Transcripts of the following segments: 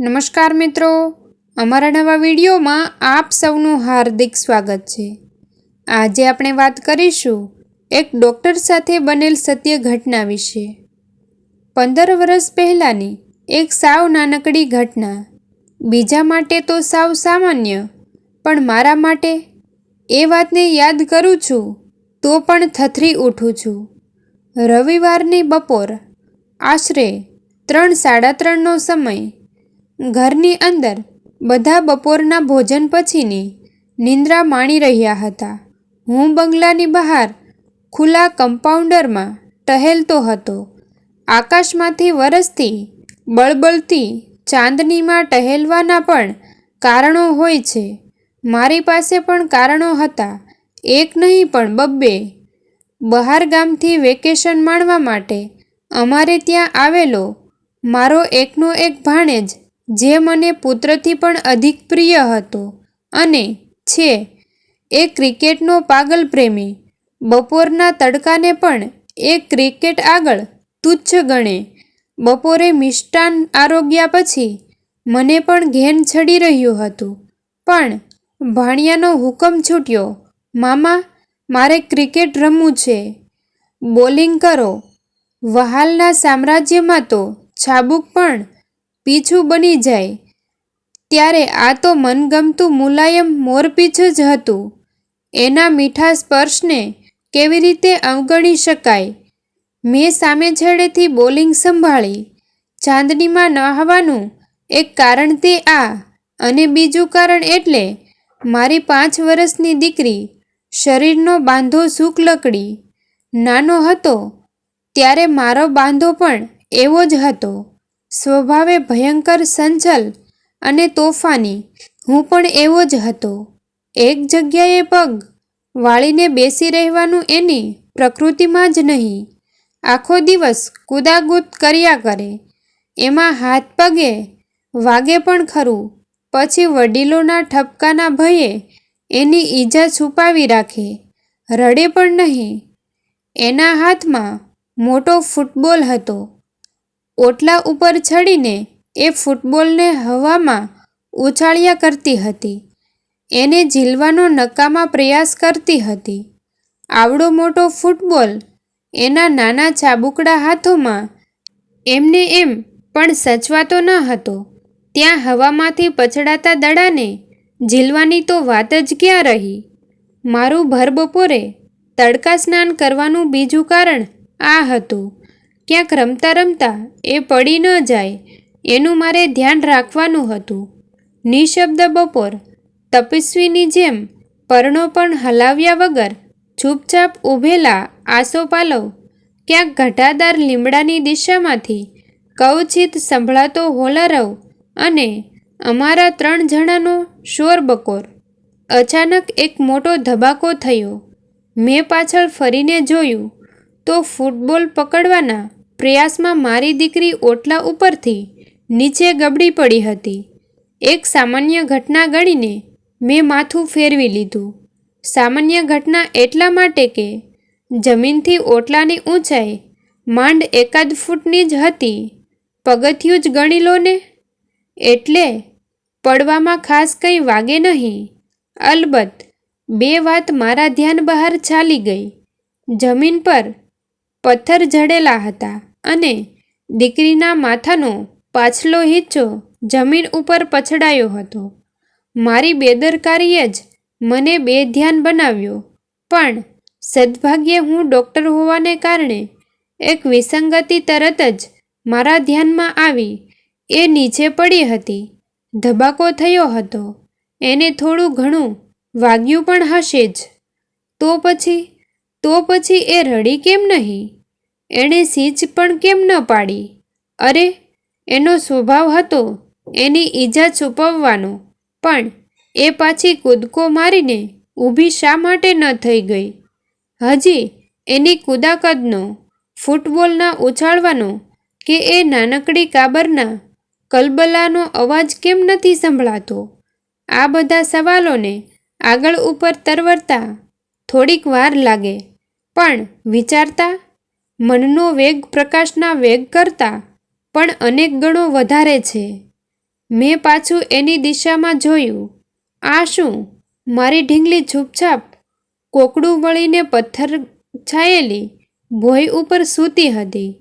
નમસ્કાર મિત્રો. અમારા નવા વિડીયોમાં આપ સૌનું હાર્દિક સ્વાગત છે. આજે આપણે વાત કરીશું એક ડૉક્ટર સાથે બનેલ સત્ય ઘટના વિશે. પંદર વર્ષ પહેલાંની એક સાવ નાનકડી ઘટના. બીજા માટે તો સાવ સામાન્ય, પણ મારા માટે એ વાતને યાદ કરું છું તો પણ થથરી ઉઠું છું. રવિવારની બપોર આશરે ત્રણ સાડા ત્રણનો સમય ઘરની અંદર બધા બપોરના ભોજન પછીની નિંદ્રા માણી રહ્યા હતા. હું બંગલાની બહાર ખુલ્લા કમ્પાઉન્ડરમાં ટહેલતો હતો. આકાશમાંથી વરસતી, બળબળતી ચાંદનીમાં ટહેલવાના પણ કારણો હોય છે. મારી પાસે પણ કારણો હતા. એક નહીં પણ બબ્બે બહાર ગામથી વેકેશન માણવા માટે અમારે ત્યાં આવેલો મારો એકનો એક ભાણેજ જે મને પુત્રથી પણ અધિક પ્રિય હતો. અને છે, એ ક્રિકેટનો પાગલ પ્રેમી. બપોરના તડકાને પણ એ ક્રિકેટ આગળ તુચ્છ ગણે. બપોરે મિષ્ટાન આરોગ્યા પછી મને પણ ઘેન ચડી રહ્યું હતું. પણ ભાણિયાનો હુકમ છૂટ્યો. મામા, મારે ક્રિકેટ રમવું છે. બોલિંગ કરો. વહાલના સામ્રાજ્યમાં તો છાબુક પણ પીછું બની જાય. ત્યારે આ તો મનગમતું મુલાયમ મોરપીછ જ હતું. એના મીઠા સ્પર્શને કેવી રીતે અવગણી શકાય? મેં સામે છેડેથી બોલિંગ સંભાળી. ચાંદનીમાં નહાવાનું એક કારણ તે આ અને બીજું કારણ એટલે મારી પાંચ વર્ષની દીકરી શરીરનો બાંધો લકડી. નાનો હતો, ત્યારે મારો બાંધો પણ એવો જ હતો. સ્વભાવે ભયંકર સંચલ અને તોફાની. હું પણ એવો જ હતો. એક જગ્યાએ પગ વાળીને બેસી રહેવાનું એની પ્રકૃતિમાં જ નહીં. આખો દિવસ કૂદાકૂદ કર્યા કરે. એમાં હાથ પગે વાગે પણ ખરું. પછી વડીલોના ઠપકાના ભયે એની ઈજા છુપાવી રાખે. રડે પણ નહીં. એના હાથમાં મોટો ફૂટબોલ હતો. ઓટલા ઉપર ચડીને એ ફૂટબોલને હવામાં ઉછાળ્યા કરતી હતી. એને ઝીલવાનો નકામા પ્રયાસ કરતી હતી. આવડો મોટો ફૂટબોલ એના નાના ચાબુકડા હાથોમાં એમને એમ પણ સચવાતો ન હતો. ત્યાં હવામાંથી પછડાતા દડાને ઝીલવાની તો વાત જ ક્યાં રહી? મારું ભરબપોરે તડકા સ્નાન કરવાનું બીજું કારણ આ હતું. ક્યાંક રમતા રમતા એ પડી ન જાય, એનું મારે ધ્યાન રાખવાનું હતું. નિશબ્દ બપોર, તપસ્વીની જેમ પરણો પણ હલાવ્યા વગર ચૂપચાપ ઊભેલા આસોપાલવ ક્યાંક ઘટાદાર લીમડાની દિશામાંથી કવચિત સંભળાતો હોલારવ અને અમારા ત્રણ જણાનો શોર બકોર. અચાનક એક મોટો ધબાકો થયો. મેં પાછળ ફરીને જોયું તો ફૂટબોલ પકડવાના પ્રયાસમાં મારી દીકરી ઓટલા ઉપરથી નીચે ગબડી પડી હતી. એક સામાન્ય ઘટના ગણીને મેં માથું ફેરવી લીધું. સામાન્ય ઘટના એટલા માટે કે જમીનથી ઓટલાની ઊંચાઈ માંડ એકાદ ફૂટની જ હતી. પગથિયું જ ગણી લો ને. એટલે પડવામાં ખાસ કંઈ વાગે નહીં. અલબત્ત, બે વાત મારા ધ્યાન બહાર ચાલી ગઈ. જમીન પર પથ્થર જડેલા હતા. અને દીકરીના માથાનો પાછલો હિચ્ચો જમીન ઉપર પછડાયો હતો. મારી બેદરકારીએ જ મને બે ધ્યાન બનાવ્યો, પણ સદભાગ્યે હું ડૉક્ટર હોવાને કારણે એક વિસંગતિ તરત જ મારા ધ્યાનમાં આવી, એ નીચે પડી હતી. ધબાકો થયો હતો. એને થોડું ઘણું વાગ્યું પણ હશે જ. તો પછી તો પછી એ રડી કેમ નહીં? એણે સીંચ પણ કેમ ન પાડી? અરે, એનો સ્વભાવ હતો એની ઈજા છુપવવાનો, પણ એ પાછી કૂદકો મારીને ઊભી શા માટે ન થઈ ગઈ? હજી એની કુદાકદનો ફૂટબોલના ઉછાળવાનો કે એ નાનકડી કાબરના કલબલાનો અવાજ કેમ નથી સંભળાતો? આ બધા સવાલોને આગળ ઉપર તરવરતા થોડીક વાર લાગે, પણ વિચારતા મનનો વેગ પ્રકાશના વેગ કરતાં પણ અનેક ગણો વધારે છે. મેં પાછું એની દિશામાં જોયું. આ શું? મારી ઢીંગલી છૂપછાપ, કોકડું વળીને પથ્થર છાયેલી ભોય ઉપર સૂતી હતી.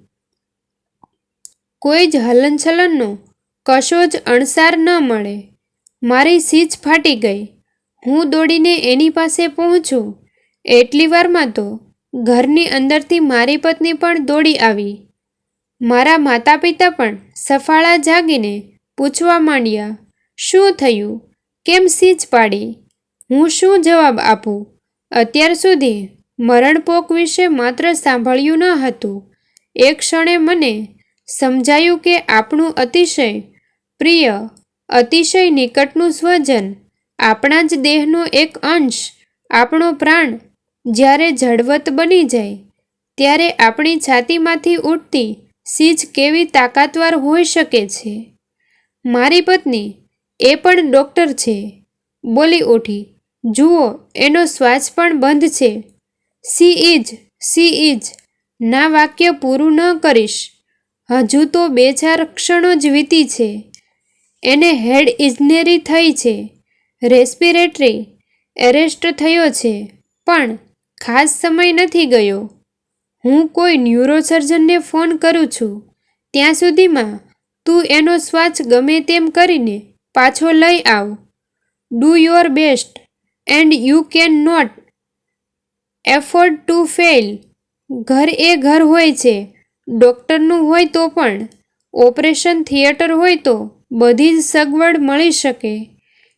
કોઈ જ હલનચલનનો કશો જ અણસાર ન મળે. મારી સીજ ફાટી ગઈ. હું દોડીને એની પાસે પહોંચું. એટલી વારમાં તો ઘરની અંદરથી મારી પત્ની પણ દોડી આવી. મારા માતા પિતા પણ સફાળા જાગીને પૂછવા માંડ્યા, શું થયું? કેમ સીજ પાડી? હું શું જવાબ આપું? અત્યાર સુધી મરણપોક વિશે માત્ર સાંભળ્યું ન હતું. એક ક્ષણે મને સમજાયું કે આપણું અતિશય પ્રિય, અતિશય નિકટનું સ્વજન આપણા જ દેહનો એક અંશ, આપણો પ્રાણ જ્યારે જળવત બની જાય, ત્યારે આપણી છાતીમાંથી ઉઠતી સીજ કેવી તાકાતવાર હોઈ શકે છે? મારી પત્ની એ પણ ડૉક્ટર છે. બોલી ઉઠી, જુઓ, એનો શ્વાસ પણ બંધ છે. સી ઇજ સી ઇજ ના વાક્ય પૂરું ન કરીશ. હજુ તો બે ચાર ક્ષણો જ વીતી છે. એને હેડ ઇજનેરી થઈ છે. રેસ્પિરેટરી એરેસ્ટ થયો છે. પણ ખાસ સમય નથી ગયો. હું કોઈ ન્યુરોસર્જનને ફોન કરું છું. ત્યાં સુધીમાં તું એનો સ્વાચ ગમે તેમ કરીને પાછો લઈ આવ. Do your best and you can not afford to fail ઘર એ ઘર હોય છે. ડૉક્ટરનું હોય તો પણ ઓપરેશન થિયેટર હોય તો બધી જ સગવડ મળી શકે.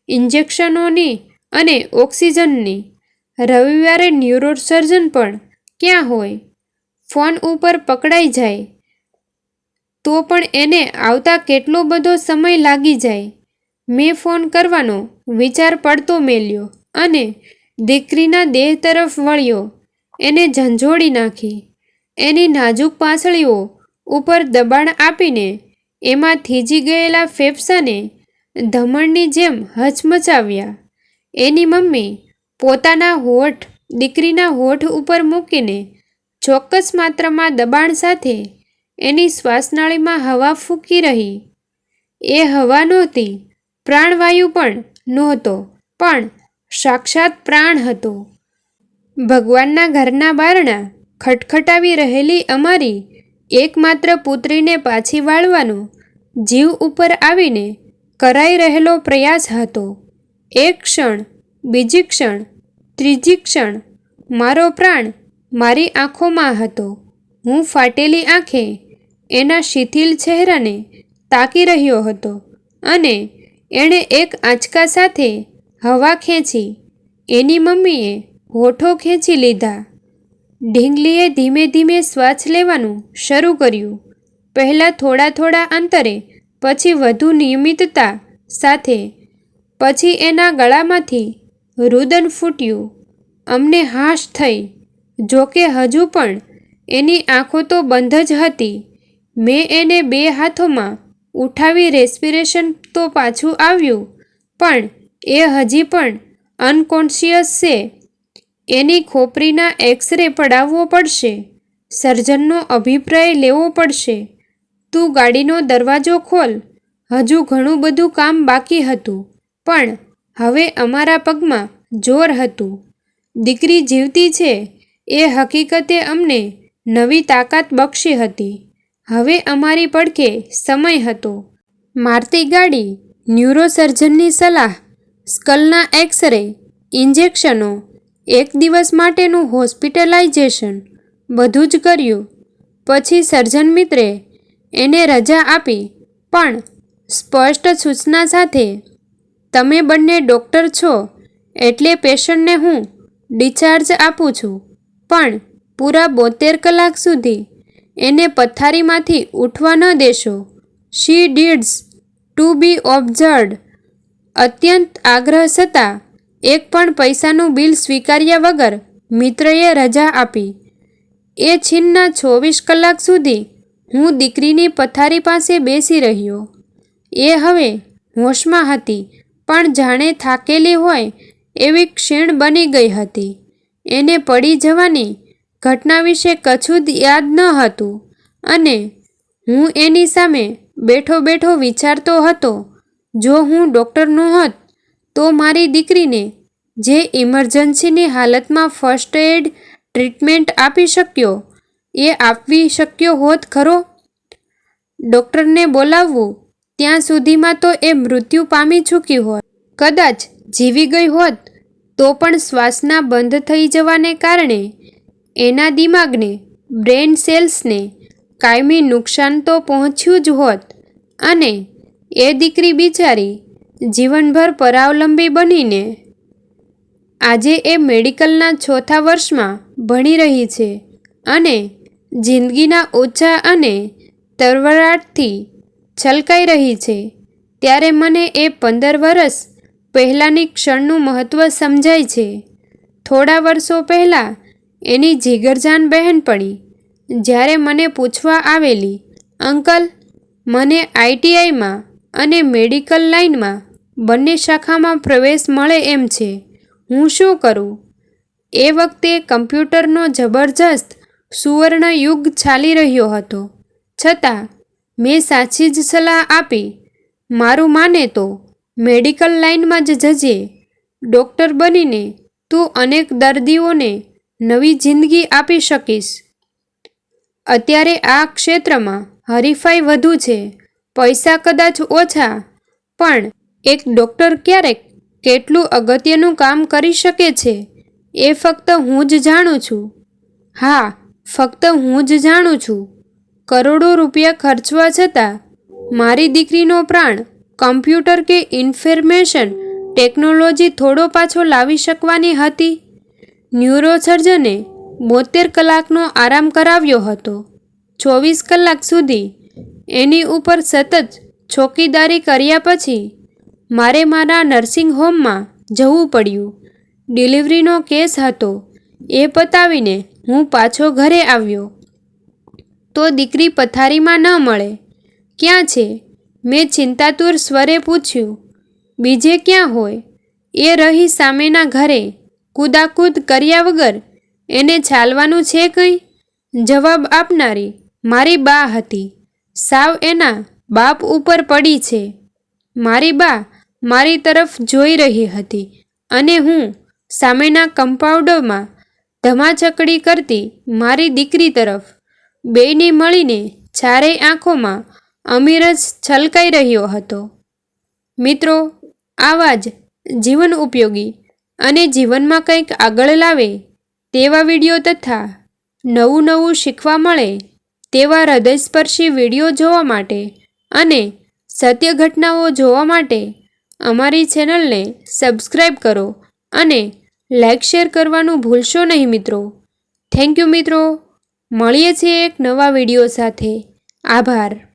ઇન્જેક્શનોની અને ઓક્સિજનની રવિવારે ન્યુરોસર્જન પણ ક્યાં હોય? ફોન ઉપર પકડાઈ જાય તો પણ એને આવતા કેટલો બધો સમય લાગી જાય? મેં ફોન કરવાનો વિચાર પડતો મેલ્યો અને દીકરીના દેહ તરફ વળ્યો. એને ઝંઝોડી નાખી. એની નાજુક પાંસળીઓ ઉપર દબાણ આપીને એમાં થીજી ગયેલા ફેફસાને ધમણની જેમ હચમચાવ્યા. એની મમ્મી પોતાના હોઠ, દીકરીના હોઠ ઉપર મૂકીને ચોક્કસ માત્રામાં દબાણ સાથે એની શ્વાસનાળીમાં હવા ફૂંકી રહી. એ હવા નહોતી, પ્રાણવાયુ પણ નહોતો, પણ સાક્ષાત પ્રાણ હતો. ભગવાનના ઘરના બારણા ખટખટાવી રહેલી અમારી એકમાત્ર પુત્રીને પાછી વાળવાનો જીવ ઉપર આવીને કરાઈ રહેલો પ્રયાસ હતો. એક ક્ષણ બીજી ક્ષણ, ત્રીજી ક્ષણ, મારો પ્રાણ મારી આંખોમાં હતો. હું ફાટેલી આંખે એના શિથિલ ચહેરાને તાકી રહ્યો હતો અને એણે એક આંચકા સાથે હવા ખેંચી, એની મમ્મીએ હોઠો ખેંચી લીધા. ઢીંગલીએ ધીમે ધીમે શ્વાસ લેવાનું શરૂ કર્યું. પહેલાં થોડા થોડા અંતરે, પછી વધુ નિયમિતતા સાથે, પછી એના ગળામાંથી રુદન ફૂટ્યું. અમને હાશ થઈ. જોકે હજુ પણ એની આંખો તો બંધ જ હતી. મેં એને બે હાથોમાં ઉઠાવી રેસ્પિરેશન તો પાછું આવ્યું, પણ એ હજી પણ અનકોન્શિયસ છે. એની ખોપરીના એક્સરે પડાવવો પડશે. સર્જનનો અભિપ્રાય લેવો પડશે. તું ગાડીનો દરવાજો ખોલ. હજુ ઘણું બધું કામ બાકી હતું, પણ હવે અમારા પગમાં જોર હતું. દીકરી જીવતી છે એ હકીકતે અમને નવી તાકાત બક્ષી હતી. હવે અમારી પડખે સમય હતો. મારતી ગાડી ન્યુરોસર્જનની સલાહ, સ્કલના એક્સરે, ઇન્જેક્શનો, એક દિવસ માટેનું હોસ્પિટલાઇઝેશન, બધું જ કર્યું. પછી સર્જન મિત્રે એને રજા આપી, પણ સ્પષ્ટ સૂચના સાથે તમે બંને ડૉક્ટર છો, એટલે પેશન્ટને હું ડિસ્ચાર્જ આપું છું. પણ પૂરા બોતેર કલાક સુધી એને પથારીમાંથી ઉઠવા ન દેશો. She needs to be observed અત્યંત આગ્રહ છતાં એક પણ પૈસાનું બિલ સ્વીકાર્યા વગર મિત્રએ રજા આપી. એ છીનના ચોવીસ કલાક સુધી હું દીકરીની પથારી પાસે બેસી રહ્યો. એ હવે હોશમાં હતી. પણ જાણે થાકેલી હોય એવી ક્ષીણ બની ગઈ હતી. એને પડી જવાની ઘટના વિશે કશું જ યાદ ન હતું અને હું એની સામે બેઠો બેઠો વિચારતો હતો, જો હું ડૉક્ટર ન હોત તો મારી દીકરીને જે ઇમરજન્સીની હાલતમાં ફર્સ્ટ એડ ટ્રીટમેન્ટ આપી શક્યો, એ આપવી શક્યો હોત ખરો? ડૉક્ટરને બોલાવવું, ત્યાં સુધીમાં તો એ મૃત્યુ પામી ચૂકી હોત. કદાચ જીવી ગઈ હોત, તો પણ શ્વાસના બંધ થઈ જવાને કારણે એના દિમાગને, બ્રેન સેલ્સને કાયમી નુકસાન તો પહોંચ્યું જ હોત. અને એ દીકરી બિચારી જીવનભર પરાવલંબી બનીને આજે એ મેડિકલના ચોથા વર્ષમાં ભણી રહી છે અને જિંદગીના ઓછા અને તરવરાટથી છલકાઈ રહી છે. ત્યારે મને એ પંદર વર્ષ પહેલાંની ક્ષણનું મહત્ત્વ સમજાય છે. થોડા વર્ષો પહેલાં એની જીગરજાન બહેનપણી જ્યારે મને પૂછવા આવેલી, અંકલ, મને આઈટીઆઈમાં અને મેડિકલ લાઇનમાં બંને શાખામાં પ્રવેશ મળે એમ છે. હું શું કરું? એ વખતે કમ્પ્યુટરનો જબરજસ્ત સુવર્ણ યુગ ચાલી રહ્યો હતો. છતાં, મેં સાચી જ સલાહ આપી. મારું માને તો મેડિકલ લાઇનમાં જ જજે. ડૉક્ટર બનીને તું અનેક દર્દીઓને નવી જિંદગી આપી શકીશ. અત્યારે આ ક્ષેત્રમાં હરીફાઈ વધુ છે. પૈસા કદાચ ઓછા, પણ એક ડૉક્ટર ક્યારેક કેટલું અગત્યનું કામ કરી શકે છે એ ફક્ત હું જ જાણું છું. હા, ફક્ત હું જ જાણું છું. કરોડો રૂપિયા ખર્ચવા છતાં મારી દીકરીનો પ્રાણ કમ્પ્યુટર કે ઇન્ફોર્મેશન ટેકનોલોજી થોડો પાછો લાવી શકવાની હતી? ન્યુરોસર્જને બોતેર કલાકનો આરામ કરાવ્યો હતો. ચોવીસ કલાક સુધી એની ઉપર સતત ચોકીદારી કર્યા પછી મારે મારા નર્સિંગ હોમમાં જવું પડ્યું. ડિલિવરીનો કેસ હતો. એ પતાવીને હું પાછો ઘરે આવ્યો. તો દીકરી પથારીમાં ન મળે. ક્યાં છે? મેં ચિંતાતુર સ્વરે પૂછ્યું, બીજે ક્યાં હોય? એ રહી સામેના ઘરે, કૂદાકૂદ કર્યા વગર એને ચાલવાનું છે કંઈ? જવાબ આપનારી મારી બા હતી. સાવ એના બાપ ઉપર પડી છે. મારી બા મારી તરફ જોઈ રહી હતી અને હું સામેના કમ્પાઉન્ડમાં ધમાચકડી કરતી મારી દીકરી તરફ, બેયને મળીને ચારેય આંખોમાં અમીરજ છલકાઈ રહ્યો હતો. મિત્રો, આવા જ જીવન ઉપયોગી અને જીવનમાં કંઈક આગળ લાવે તેવા વીડિયો તથા નવું નવું શીખવા મળે તેવા હૃદયસ્પર્શી વીડિયો જોવા માટે અને સત્ય ઘટનાઓ જોવા માટે અમારી ચેનલને સબસ્ક્રાઈબ કરો અને લાઈક શેર કરવાનું ભૂલશો નહીં મિત્રો. થેન્ક યુ મિત્રો. મળીએ છીએ એક નવા વીડિયો સાથે. આભાર.